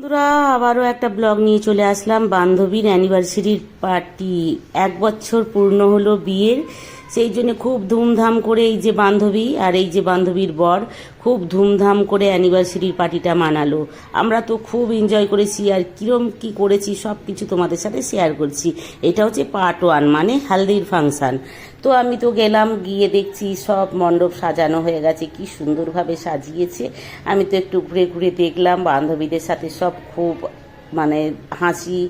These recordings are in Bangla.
বন্ধুরা, আবারও একটা ব্লগ নিয়ে চলে আসলাম। বান্ধবীর অ্যানিভার্সারির পার্টি এক বছর পূর্ণ হলো বিয়ের। সেই জন্য খুব ধুমধাম করে এই যে বান্ধবী আর এই যে বান্ধবীর বর খুব ধুমধাম করে অ্যানিভার্সারির পার্টিটা মানালো। আমরা তো খুব এনজয় করেছি আর কিরম কি করেছি সব কিছু তোমাদের সাথে শেয়ার করছি। এটা হচ্ছে পার্ট ওয়ান মানে হালদির ফাংশন তো আমি তো গেলাম, গিয়ে দেখছি সব মণ্ডপ সাজানো হয়ে গেছে, কি সুন্দরভাবে সাজিয়েছে। আমি তো একটু ঘুরে ঘুরে দেখলাম, বান্ধবীদের সাথে সব খুব মানে হাসি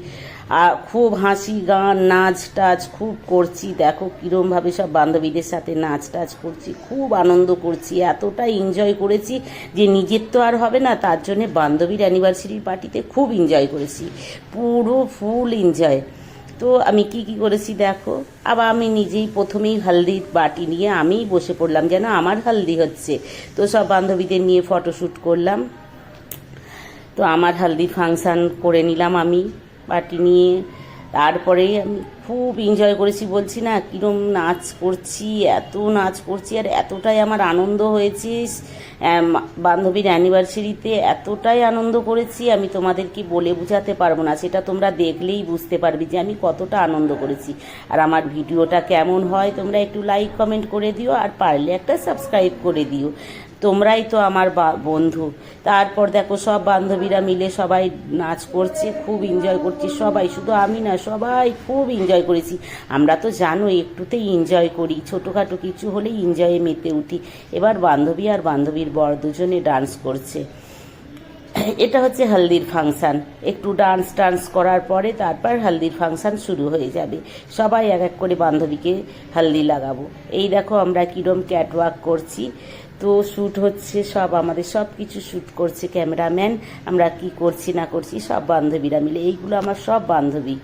আর খুব হাসি, গান, নাচ টাচ খুব করছি। দেখো কীরমভাবে সব বান্ধবীদের সাথে নাচ টাচ করছি, খুব আনন্দ করছি এতটা এনজয় করেছি যে নিজের তো আর হবে না, তার জন্যে বান্ধবীর অ্যানিভার্সারির পার্টিতে খুব এনজয় করেছি, পুরো ফুল এনজয় তো আমি কি কি করেছি দেখো, আবার আমি নিজেই প্রথমেই হালদির বাটি নিয়ে আমিই বসে পড়লাম, যেন আমার হালদি হচ্ছে। তো সব বান্ধবীদের নিয়ে ফটোশ্যুট করলাম। তো আমার হালদি ফাংশান করে নিলাম আমি। পার্টি নিয়ে। তারপরে আমি খুব এনজয় করেছি। বলছি, না, কীরম নাচ করছি? এত নাচ করছি আর এতটাই আমার আনন্দ হয়েছে। বান্ধবীর অ্যানিভার্সারিতে এতটাই আনন্দ করেছি, আমি তোমাদেরকে বলে বোঝাতে পারব না। সেটা তোমরা দেখলেই বুঝতে পারবে যে আমি কতটা আনন্দ করেছি। আর আমার ভিডিওটা কেমন হয়, তোমরা একটু লাইক কমেন্ট করে দিও, আর পারলে একটা সাবস্ক্রাইব করে দিও। তোমরাই তো আমার বন্ধু। তারপর দেখো, সব বান্ধবীরা মিলে সবাই নাচ করছে, খুব এনজয় করছি। সবাই, শুধু আমি না, সবাই খুব এনজয় করেছি। আমরা তো জানো একটুতেই এনজয় করি। ছোটোখাটো কিছু হলেই এনজয়ে মেতে উঠি। এবার বান্ধবী আর বান্ধবীর বর দুজনে ডান্স করছে। এটা হচ্ছে হলদির ফাংশান একটু ডান্স টান্স করার পরে তারপর হলদির ফাংশান শুরু হয়ে যাবে। সবাই এক এক করে বান্ধবীকে হলদি লাগাবো। এই দেখো আমরা কিরম ক্যাটওয়াক করছি। তো শ্যুট হচ্ছে সব, আমাদের সব কিছু শ্যুট করছে ক্যামেরাম্যান আমরা কি করছি, না করছি, সব বান্ধবীরা মিলে। এইগুলো আমার সব বান্ধবী।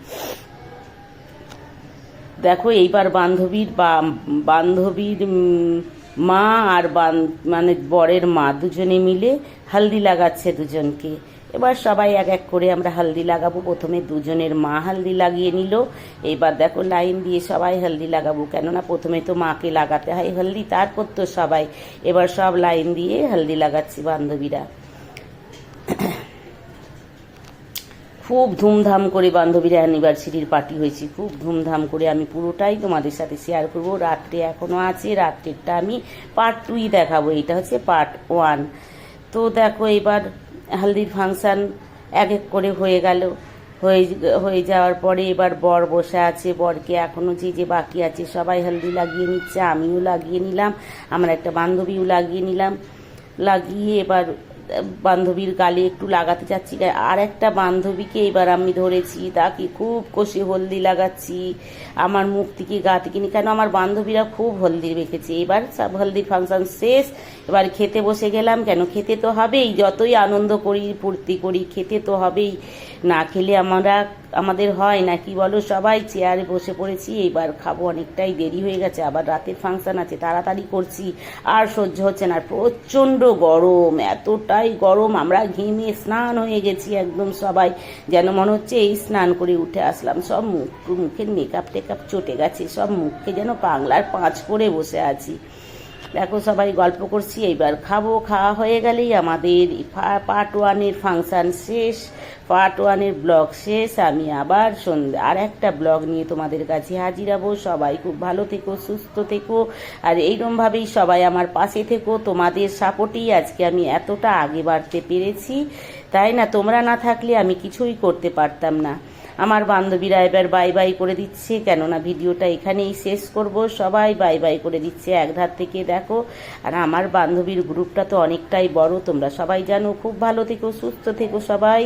দেখো, এইবার বান্ধবীর বা, বান্ধবীর মা আর বান- মানে বরের মা দুজনে মিলে হালদি লাগাচ্ছে দুজনকে। এবার সবাই এক এক করে আমরা হালদি লাগাবো। প্রথমে দুজনের মা হালদি লাগিয়ে নিল। এইবার দেখো, লাইন দিয়ে সবাই হালদি লাগাবো। কেননা প্রথমে তো মাকে লাগাতে হয় হলদি, তারপর তো সবাই। এবার সব লাইন দিয়ে হালদি লাগাচ্ছি বান্ধবীরা। খুব ধুমধাম করে বান্ধবীরা অ্যানিভার্সারির পার্টি হয়েছে। খুব ধুমধাম করে আমি পুরোটাই তোমাদের সাথে শেয়ার করব। রাত্রে এখনও আছে, রাত্রেরটা আমি পার্ট টুই দেখাবো। এটা হচ্ছে পার্ট ওয়ান তো দেখো এবার হালদির ফাংশান এক এক করে হয়ে গেল। হয়ে হয়ে যাওয়ার পরে এবার বর বসে আছে। বরকে এখনও যে যে বাকি আছে সবাই হলদি লাগিয়ে নিচ্ছে, আমিও লাগিয়ে নিলাম, আমার একটা বান্ধবীও লাগিয়ে নিলাম। লাগিয়ে এবার বান্ধবীর গালে একটু লাগাতে চাচ্ছি। আর একটা বান্ধবীকে এবার আমি ধরেছি, তাকে খুব কষে হলদি লাগাচ্ছি, আমার মুখ থেকে গা থেকে নি। কেন আমার বান্ধবীরা খুব হলদি রেখেছে। এবার সব হলদির ফাংশন শেষ। এবার খেতে বসে গেলাম, কেন খেতে তো হবেই। যতই আনন্দ করি, ফুর্তি করি, খেতে তো হবেই। না খেলে আমরা আমাদের হয় না, কি বলো? সবাই চেয়ারে বসে পড়েছি এবার খাব। অনেকটাই দেরি হয়ে গেছে, আবার রাতের ফাংশন আছে, তাড়াতাড়ি করছি। আর সহ্য হচ্ছে না প্রচণ্ড গরম, এতটাই গরম। আমরা ঘেমে স্নান হয়ে গেছি একদম সবাই, যেন মনে হচ্ছে এই স্নান করে উঠে আসলাম। সব মুখ মুখের মেকআপ টেকআপ চটে গেছে, সব মুখকে যেন বাংলার পাঁচ করে বসে আছি। দেখো সবাই গল্প করছি এইবার খাব। খাওয়া হয়ে গেলেই আমাদের পার্ট ওয়ানের ফাংশন শেষ। পার্ট ওয়ানের ব্লগ শেষ। আমি আবার সন্ধ্যে আর একটা ব্লগ নিয়ে তোমাদের কাছে হাজির হব। সবাই খুব ভালো থেকো, সুস্থ থেকো। আর এইরমভাবেই সবাই আমার পাশে থেকো। তোমাদের সাপোর্টেই আজকে আমি এতটা আগে বাড়তে পেরেছি। তাই না? তোমরা না থাকলে আমি কিছুই করতে পারতাম না। আমার বান্ধবীরা এবার বাই বাই করে দিচ্ছে, কেননা ভিডিওটা এখানেই শেষ করব। সবাই বাই বাই করে দিচ্ছে একধার থেকে, দেখো। আর আমার বান্ধবীর গ্রুপটা তো অনেকটাই বড়, তোমরা সবাই জানো। খুব ভালো থেকো, সুস্থ থেকো সবাই।